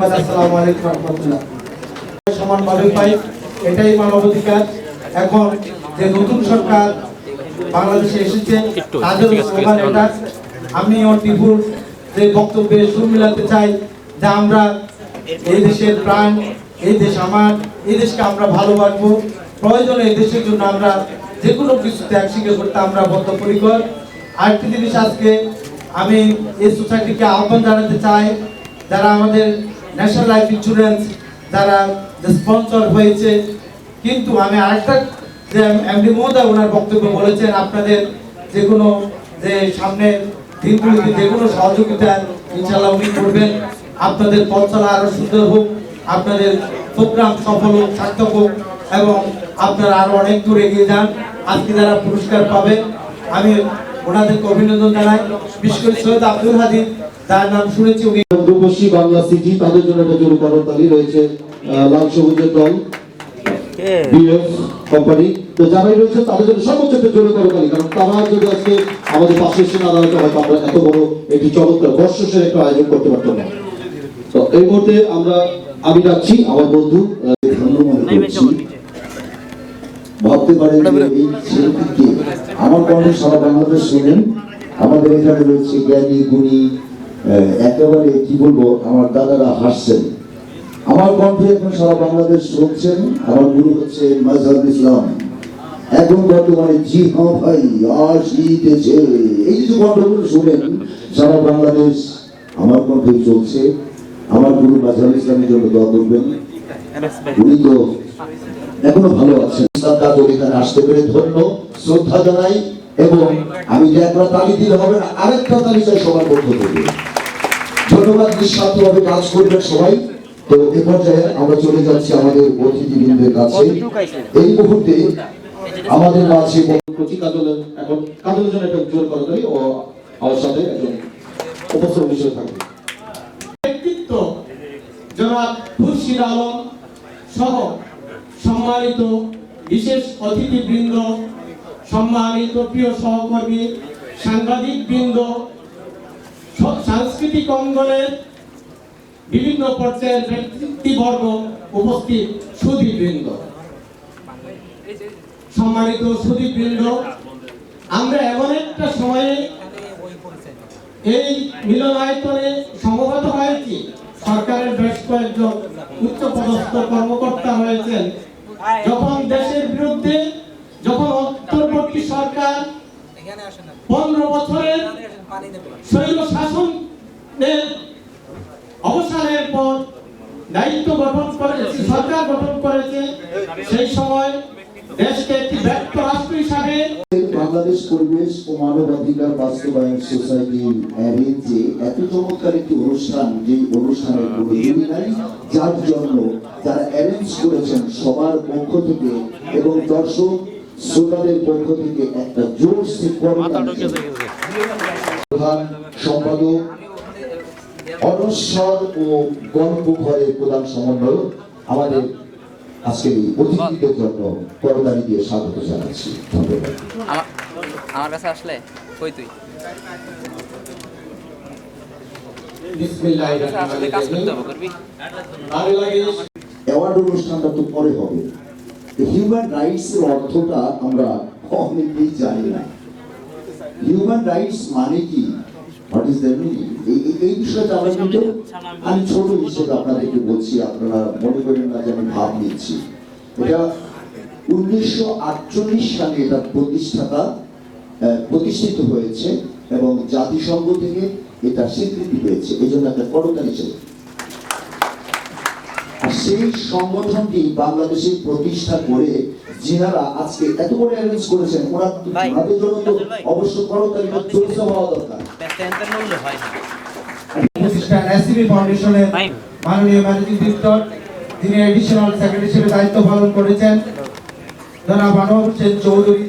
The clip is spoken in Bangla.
আসসালামু আলাইকুম পাই এটাই মানবাধিকার। এখন যে নতুন সরকার বাংলাদেশে এসেছে, তাদের স্লোগান এটা। আমি যে বক্তব্যে সুর মিলাতে চাই, যে আমরা এই দেশের প্রাণ, এই দেশ আমার, এই দেশকে আমরা ভালোবাসবো। প্রয়োজনে এই দেশের জন্য আমরা যে কোনো কিছু ত্যাগ স্বীকার করতে আমরা বদ্ধপরিকর। আরেকটি জিনিস আজকে আমি এই সোসাইটিকে আহ্বান জানাতে চাই, যারা আমাদের ন্যাশনাল লাইফ ইন্স্যুরেন্স যারা স্পন্সর হয়েছে। কিন্তু আমি আরেকটা যে এমডি মহোদয় ওনার বক্তব্য বলেছেন, আপনাদের যে কোনো যে সামনে দিনগুলিতে যে কোনো সহযোগিতা ইনশাল্লাহ উনি করবেন। আপনাদের পথ চলা আরও সুন্দর হোক, আপনাদের প্রোগ্রাম সফল হোক, সার্থক হোক, এবং আপনারা আরও অনেক দূর এগিয়ে যান। আজকে যারা পুরস্কার পাবেন, আমি ওনাদেরকে অভিনন্দন জানাই। বিশেষ করে সৈয়দ আব্দুল হাদি তার নাম শুনেছি উনি রূপসী বাংলা সিটি তাদের জন্য একটা জোর করতালি রয়েছে লাল সবুজের দল বিএফ কোম্পানি। তো যারাই রয়েছে তাদের জন্য সর্বোচ্চ একটা জোর করতালি কারণ তারা যদি আজকে আমাদের পাশে এসে না দাঁড়াতে হয়তো আমরা এত বড় একটি চমৎকার বর্ষসের একটা আয়োজন করতে পারতাম না। তো এই মুহূর্তে আমরা আমি যাচ্ছি আমার বন্ধু ভাবতে পারেন এই ছেলেটিকে আমার কণ্ঠে সারা বাংলাদেশ শুনেন আমাদের এখানে রয়েছে জ্ঞানী গুণী একেবারে কি বলব, আমার দাদারা হাসছেন। আমার কণ্ঠে এখন সারা বাংলাদেশ শুনছেন, আমার গুরু হচ্ছে মাজহারুল ইসলাম। এখন বর্তমানে জি হ্যাঁ ভাই আসিতেছে। এই যে কণ্ঠগুলো শুনেন, সারা বাংলাদেশ আমার কণ্ঠে চলছে। আমার গুরু মাজহারুল ইসলামের জন্য দোয়া করবেন। উনি তো এখনও ভালো আছেন। কাজল এখানে আসতে পেরে ধন্য, শ্রদ্ধা জানাই, এবং আমি যে একটা তালি দিলে হবে না, আরেকটা তালি চাই সবার পক্ষ থেকে। ধন্যবাদ, নিঃস্বার্থভাবে কাজ করবেন সবাই। তো এ পর্যায়ে আমরা চলে যাচ্ছি আমাদের অতিথিবৃন্দের কাছে। এই মুহূর্তে আমাদের মাঝে কাজলের এখন। জন্য একটা জোর করতালি ও আমার সাথে একজন উপস্থিত বিষয় থাকবে ব্যক্তিত্ব, জনাব খুরশিদ আলম সহ সম্মানিত বিশেষ অতিথিবৃন্দ, সম্মানিত প্রিয় সহকর্মী সাংবাদিক বৃন্দ সাংস্কৃতিক অঙ্গনের বিভিন্ন পর্যায়ের ব্যক্তিবর্গ উপস্থিত সুধীবৃন্দ। সম্মানিত সুধীবৃন্দ, আমরা এমন একটা সময়ে এই মিলনায়তনে সমবেত হয়েছি। সরকারের বেশ কয়েকজন উচ্চ পদস্থ কর্মকর্তা হয়েছেন যখন দেশের বিরুদ্ধে, যখন অন্তর্বর্তী সরকার পনেরো বছরের শৈল শাসনের অবসানের পর দায়িত্ব গঠন করেছে সরকার গঠন করেছে সেই সময় দেশকে একটি ব্যর্থ রাষ্ট্র হিসাবে বাংলাদেশ পরিবেশ ও মানবাধিকার বাস্তবায়ন অ্যারেঞ্জে এত চমৎকার একটি অনুষ্ঠান যে অনুষ্ঠানের কোনো জুড়ি নাই যার জন্য যারা অ্যারেঞ্জ করেছেন সবার পক্ষ থেকে এবং দর্শক শ্রোতাদের পক্ষ থেকে একটা জোর প্রধান সম্পাদক অনস্বর ও গল্প ঘরের প্রধান সমন্বয়ক আমাদের আজকের এই অতিথিদের জন্য করতালি দিয়ে স্বাগত জানাচ্ছি। ধন্যবাদ। আমার কাছে আসলে? কই তুই? অ্যাওয়ার্ড অনুষ্ঠানটা তো পরে হবে। হিউম্যান রাইটস এর অর্থটা আমরা অনেকেই জানি না। হিউম্যান রাইটস মানে কি? হোয়াট ইজ দ্য মিনিং এই বিষয়টা আমরা কিন্তু আমি ছোট হিসেবে আপনাদেরকে বলছি আপনারা মনে করেন না যে আমি ভাব নিচ্ছি। এটা উনিশশো আটচল্লিশ সালে এটা প্রতিষ্ঠাতা প্রতিষ্ঠিত হয়েছে এবং জাতিসংঘ থেকে এটা স্বীকৃতি পেয়েছে। এই জন্য একটা করতালি ছিল সেই সংগঠনটি বাংলাদেশে প্রতিষ্ঠা করে যিনারা আজকে এত বড় অ্যারেঞ্জ করেছেন ওরা ওনাদের জন্য তো। অবশ্য করতালিটা জোরসে হওয়া দরকার ব্যস্তায়ন্তের মূল্য হয় না প্রতিষ্ঠান এসিবি ফাউন্ডেশনের মাননীয় ম্যানেজিং ডিরেক্টর যিনি এডিশনাল সেক্রেটারি হিসেবে দায়িত্ব পালন করেছেন জনাব আনোয়ার হোসেন চৌধুরী